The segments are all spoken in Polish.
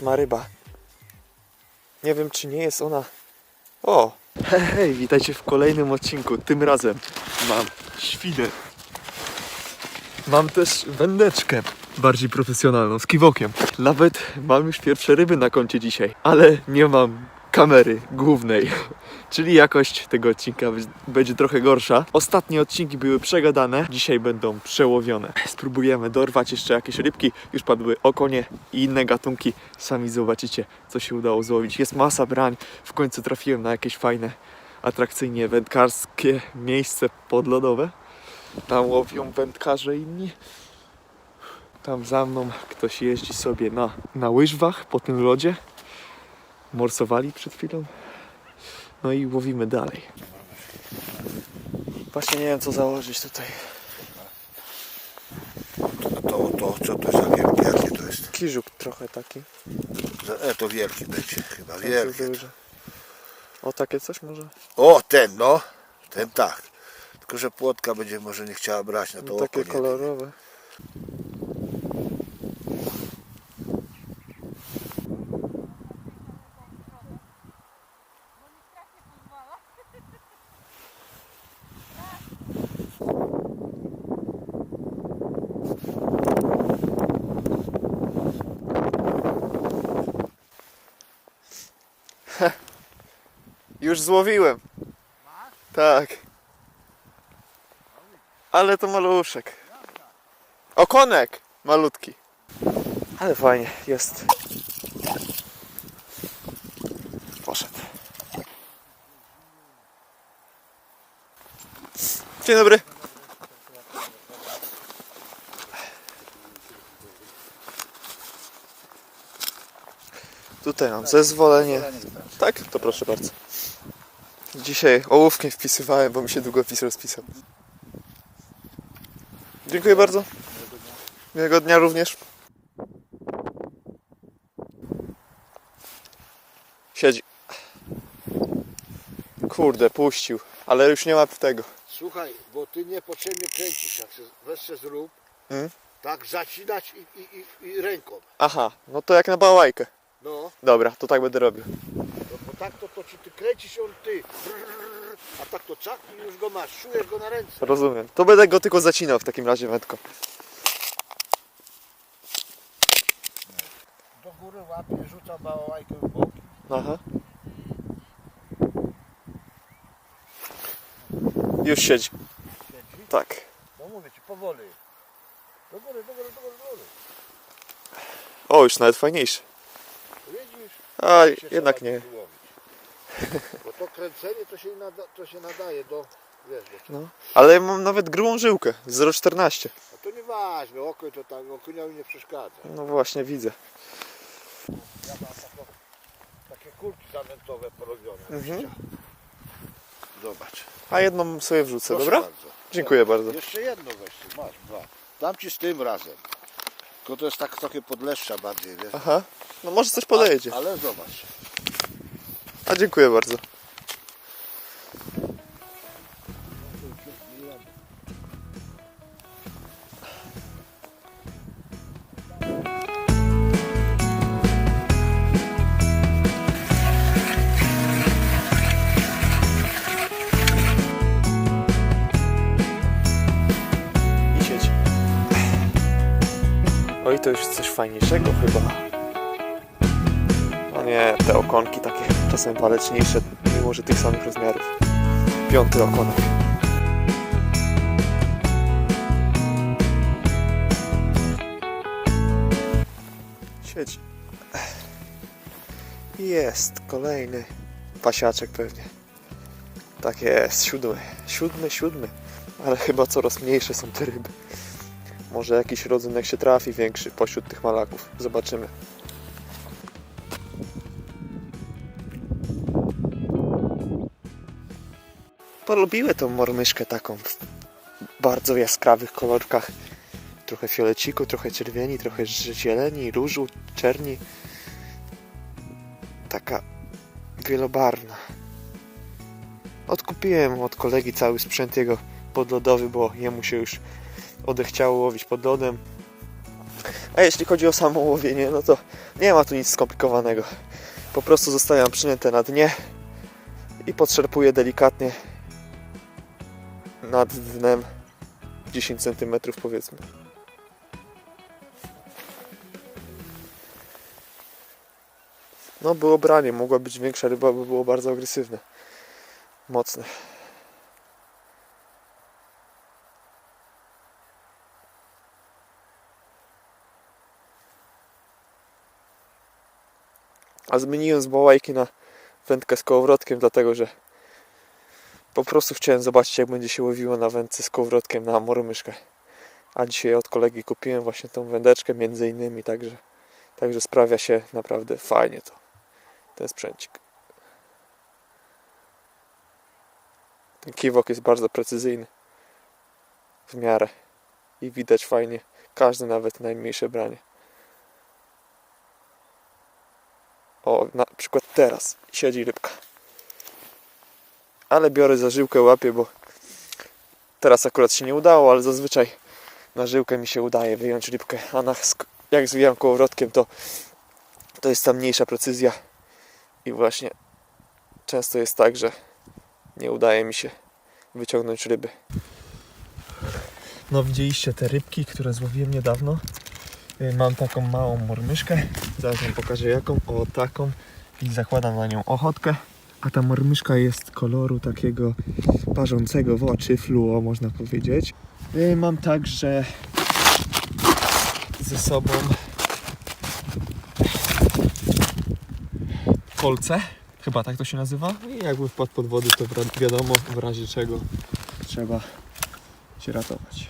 ósma ryba. Nie wiem, czy nie jest ona... O! Hej, hej, witajcie w kolejnym odcinku. Tym razem mam świdę. Mam też wędeczkę bardziej profesjonalną, z kiwokiem. Nawet mam już pierwsze ryby na koncie dzisiaj, ale nie mam kamery głównej. Czyli jakość tego odcinka będzie trochę gorsza. Ostatnie odcinki były przegadane, dzisiaj będą przełowione. Spróbujemy dorwać jeszcze jakieś rybki. Już padły okonie i inne gatunki. Sami zobaczycie, co się udało złowić. Jest masa brań. W końcu trafiłem na jakieś fajne, atrakcyjnie wędkarskie miejsce podlodowe. Tam łowią wędkarze inni. Tam za mną ktoś jeździ sobie na, na łyżwach po tym lodzie. Morsowali przed chwilą. No i łowimy dalej. Właśnie nie wiem co założyć tutaj. To, to, co to za wielkie? Jakie to jest? Kiżuk trochę taki. E, to wielki będzie chyba, Taki wielki. duży. O takie coś może? O, ten no, ten tak. Tylko, że płotka będzie może nie chciała brać na to No, takie oko, nie? kolorowe. Już złowiłem. Tak. Ale to maluszek. Okonek malutki. Ale fajnie, jest. Poszedł. Dzień dobry. Tutaj mam zezwolenie. Tak? To proszę bardzo. Dzisiaj ołówkiem wpisywałem, bo mi się długopis rozpisał. Dziękuję bardzo. Miłego dnia również. Siedzi. Kurde, puścił, ale już nie ma tego. Słuchaj, bo ty niepotrzebnie kręcisz, jak się weź se zrób, Mm. tak zacinać i, i, i, i ręką. Aha, no to jak na bałajkę. No, Dobra, to tak będę robił. Tak to, to ci ty kręcisz on ty, a tak to czak i już go masz, czujesz go na ręce. Rozumiem. To będę go tylko zacinał w takim razie wędką. Do góry łapie, rzuca bałajkę w bok. Aha. Już siedzi. Siedzi. Tak. No mówię ci, powoli. Do góry, do góry, do góry, do góry. O, już nawet fajniejszy. Widzisz? A, się jednak trzeba nie. wyłowić. Bo to kręcenie to się, nada, to się nadaje do, wiesz, do No. Ale ja mam nawet grubą żyłkę. 0,14. A to nieważne, oko to tak, okoniowi nie przeszkadza. No właśnie, widzę. Ja mam taką, takie kulki zanętowe porobione. Mhm. Zobacz. A jedną sobie wrzucę, Proszę dobra? Bardzo. Dziękuję bardzo. Jeszcze jedno weź, masz dwa. Dam ci z tym razem. Tylko to jest tak trochę podleszcza bardziej, wiesz. Aha. No może coś podejdzie. A, ale zobacz. A dziękuję bardzo. To już coś fajniejszego chyba. No nie, te okonki takie czasem waleczniejsze, mimo że tych samych rozmiarów. Piąty okonek. Siedzi. Jest kolejny pasiaczek pewnie. Tak jest, siódmy. Siódmy, siódmy. Ale chyba coraz mniejsze są te ryby. Może jakiś rodzynek się trafi większy pośród tych malaków. Zobaczymy. Polubiłem tą mormyszkę taką w bardzo jaskrawych kolorkach. Trochę fioleciku, trochę czerwieni, trochę zieleni, różu, czerni. Taka wielobarwna. Odkupiłem od kolegi cały sprzęt jego podlodowy, bo jemu się już odechciało łowić pod lodem. A jeśli chodzi o samo łowienie, no to nie ma tu nic skomplikowanego. Po prostu zostawiam przynętę na dnie i podszerpuję delikatnie nad dnem 10 cm powiedzmy. No było branie, mogła być większa ryba, by było bardzo agresywne. Mocne. A zmieniłem z bałajki na wędkę z kołowrotkiem, dlatego że po prostu chciałem zobaczyć, jak będzie się łowiło na wędce z kołowrotkiem na moromyszkę. A dzisiaj od kolegi kupiłem właśnie tą wędeczkę między innymi, także, także sprawia się naprawdę fajnie to, ten sprzęcik. Ten kiwok jest bardzo precyzyjny w miarę i widać fajnie każde, nawet najmniejsze branie. O, na przykład teraz siedzi rybka. Ale biorę za żyłkę, łapię, bo teraz akurat się nie udało, ale zazwyczaj na żyłkę mi się udaje wyjąć rybkę, a na, jak zwijam kołowrotkiem, to, to jest tam mniejsza precyzja i właśnie często jest tak, że nie udaje mi się wyciągnąć ryby. No widzieliście te rybki, które złowiłem niedawno. Y, Mam taką małą mormyszkę. Zaraz wam pokażę jaką. O taką. I zakładam na nią ochotkę. A ta mormyszka jest koloru takiego parzącego w oczy, fluo można powiedzieć. Y, Mam także ze sobą kolce. Chyba tak to się nazywa. I jakby wpadł pod wody, to wi- wiadomo w razie czego trzeba się ratować.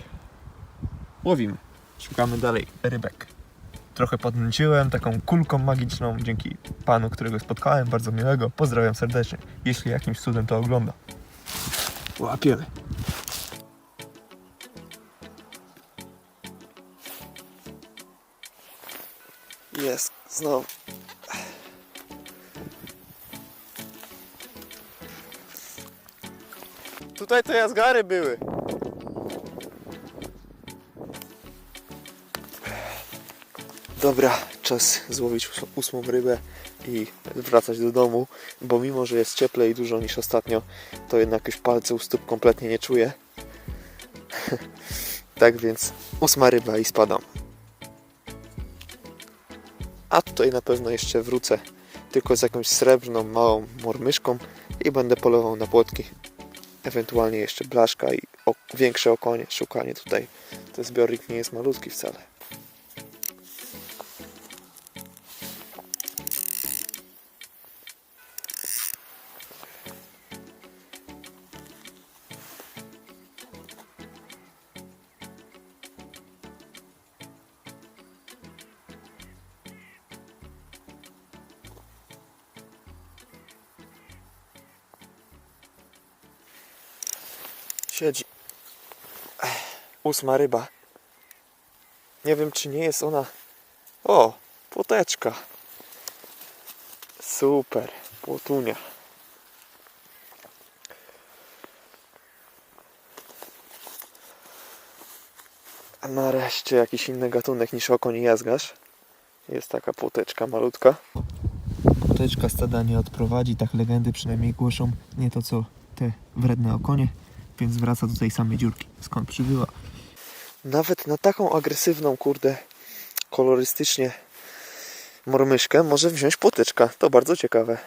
Łowimy. Szukamy dalej rybek. Trochę podnęciłem taką kulką magiczną dzięki panu, którego spotkałem, bardzo miłego. Pozdrawiam serdecznie, jeśli jakimś cudem to ogląda. Łapiemy. Jest, znowu. Tutaj to jazgary były. Dobra, czas złowić ós- ósmą rybę i wracać do domu, bo mimo, że jest cieplej dużo niż ostatnio, to jednak już palce u stóp kompletnie nie czuję. tak więc ósma ryba i spadam. A tutaj na pewno jeszcze wrócę tylko z jakąś srebrną, małą mormyszką i będę polował na płotki. Ewentualnie jeszcze blaszka i większe okonie. Szukanie tutaj. Ten zbiornik nie jest malutki wcale. Ósma ryba. Nie wiem, czy nie jest ona. O, płoteczka. Super, płotunia. Nareszcie jakiś inny gatunek niż okoń i jazgarz. Jest taka płoteczka malutka. Płoteczka stada nie odprowadzi, tak legendy przynajmniej głoszą. Nie to co te wredne okonie więc wraca do tej samej dziurki, skąd przybyła. Nawet na taką agresywną, kurde, kolorystycznie mormyszkę może wziąć płotyczka. To bardzo ciekawe.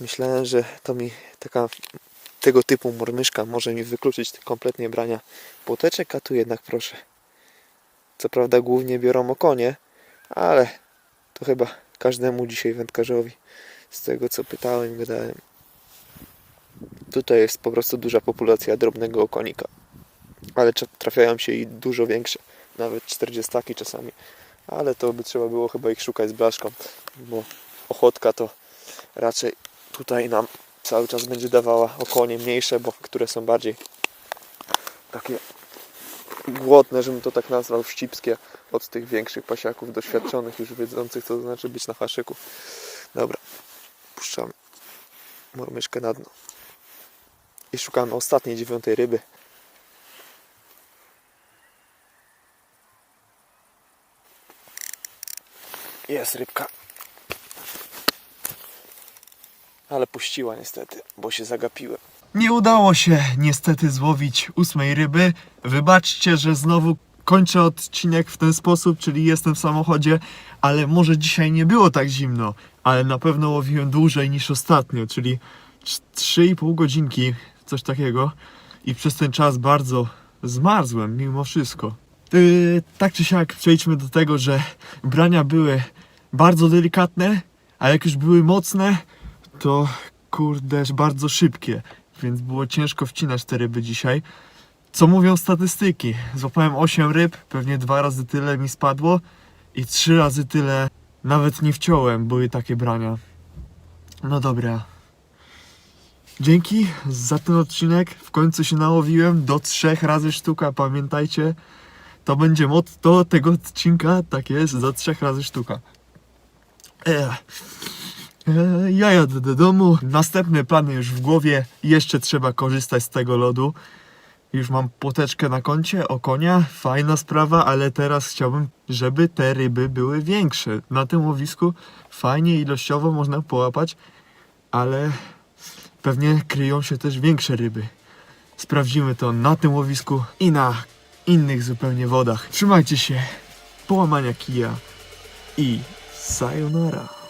Myślałem, że to mi taka tego typu mormyszka może mi wykluczyć kompletnie brania płoteczek, a tu jednak proszę. Co prawda głównie biorą okonie, ale to chyba każdemu dzisiaj wędkarzowi z tego co pytałem, gadałem Tutaj jest po prostu duża populacja drobnego okonika. Ale trafiają się i dużo większe, nawet 40 czasami. Ale to by trzeba było chyba ich szukać z blaszką, bo ochotka to raczej tutaj nam cały czas będzie dawała okonie mniejsze, bo które są bardziej takie głodne, żebym to tak nazwał, wścibskie od tych większych pasiaków, doświadczonych, już wiedzących co to znaczy być na haszyku. Dobra, puszczamy mormyszkę na dno i szukamy ostatniej dziewiątej ryby. Jest rybka. Ale puściła niestety, bo się zagapiłem. Nie udało się niestety złowić ósmej ryby. Wybaczcie, że znowu kończę odcinek w ten sposób, czyli jestem w samochodzie, ale może dzisiaj nie było tak zimno, ale na pewno łowiłem dłużej niż ostatnio, czyli 3,5 godzinki, coś takiego. I przez ten czas bardzo zmarzłem mimo wszystko. Yy, tak czy siak przejdźmy do tego, że brania były bardzo delikatne, a jak już były mocne, to kurde, bardzo szybkie, więc było ciężko wcinać te ryby dzisiaj. Co mówią statystyki? Złapałem 8 ryb, pewnie dwa razy tyle mi spadło i trzy razy tyle nawet nie wciąłem, były takie brania. No dobra. Dzięki za ten odcinek. W końcu się nałowiłem do trzech razy sztuka, pamiętajcie. To będzie motto tego odcinka, tak jest, do trzech razy sztuka. Ech. E, Ja jadę do domu. Następne plany już w głowie. Jeszcze trzeba korzystać z tego lodu. Już mam poteczkę na koncie o konia. Fajna sprawa, ale teraz chciałbym, żeby te ryby były większe. Na tym łowisku fajnie ilościowo można połapać, ale pewnie kryją się też większe ryby. Sprawdzimy to na tym łowisku i na innych zupełnie wodach. Trzymajcie się. Połamania kija i さよなら。